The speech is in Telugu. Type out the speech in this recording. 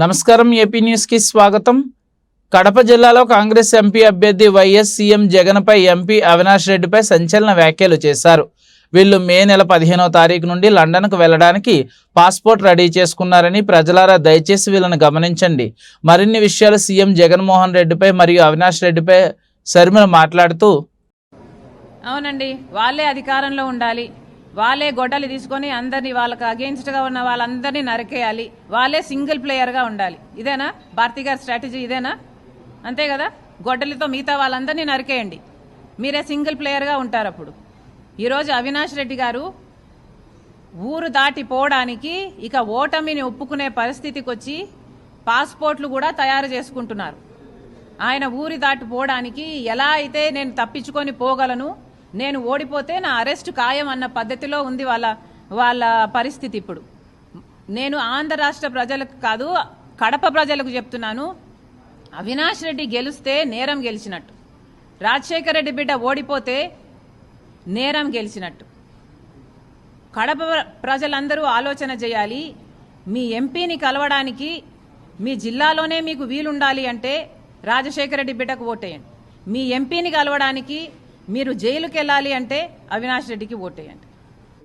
నమస్కారం ఏపీ న్యూస్కి స్వాగతం. కడప జిల్లాలో కాంగ్రెస్ ఎంపీ అభ్యర్థి వైఎస్ సీఎం జగన్పై ఎంపీ అవినాష్ రెడ్డిపై సంచలన వ్యాఖ్యలు చేశారు. వీళ్ళు మే నెల పదిహేనో తారీఖు నుండి లండన్కు వెళ్ళడానికి పాస్పోర్ట్ రెడీ చేసుకున్నారని ప్రజలారా దయచేసి వీళ్ళని గమనించండి. మరిన్ని విషయాలు సీఎం జగన్మోహన్ రెడ్డిపై మరియు అవినాష్ రెడ్డిపై శర్మిల మాట్లాడుతూ అవునండి వాళ్ళే అధికారంలో ఉండాలి. వాళ్ళే గొడ్డలు తీసుకొని అందరినీ వాళ్ళకి అగేన్స్ట్గా ఉన్న వాళ్ళందరినీ నరికేయాలి. వాళ్ళే సింగిల్ ప్లేయర్గా ఉండాలి. ఇదేనా? భారతి గారి స్ట్రాటజీ ఇదేనా? అంతే కదా? గొడ్డలితో మిగతా వాళ్ళందరినీ నరికేయండి. మీరే సింగిల్ ప్లేయర్గా ఉంటారు అప్పుడు. ఈరోజు అవినాష్ రెడ్డి గారు ఊరు దాటి పోవడానికి ఇక ఓటమిని ఒప్పుకునే పరిస్థితికి వచ్చి పాస్పోర్ట్లు కూడా తయారు చేసుకుంటున్నారు. ఆయన ఊరి దాటి పోవడానికి ఎలా అయితే నేను తప్పించుకొని పోగలను నేను ఓడిపోతే నా అరెస్ట్ ఖాయం అన్న పద్ధతిలో ఉంది వాళ్ళ వాళ్ళ పరిస్థితి ఇప్పుడు. నేను ఆంధ్ర రాష్ట్ర ప్రజలకు కాదు కడప ప్రజలకు చెప్తున్నాను అవినాష్ రెడ్డి గెలిస్తే నేరం గెలిచినట్టు. రాజశేఖర రెడ్డి బిడ్డ ఓడిపోతే నేరం గెలిచినట్టు. కడప ప్రజలందరూ ఆలోచన చేయాలి మీ ఎంపీని కలవడానికి మీ జిల్లాలోనే మీకు వీలుండాలి అంటే రాజశేఖర రెడ్డి బిడ్డకు ఓటేయండి. మీ ఎంపీని కలవడానికి మీరు జైలుకి వెళ్ళాలి అంటే అవినాష్ రెడ్డికి ఓటేయండి.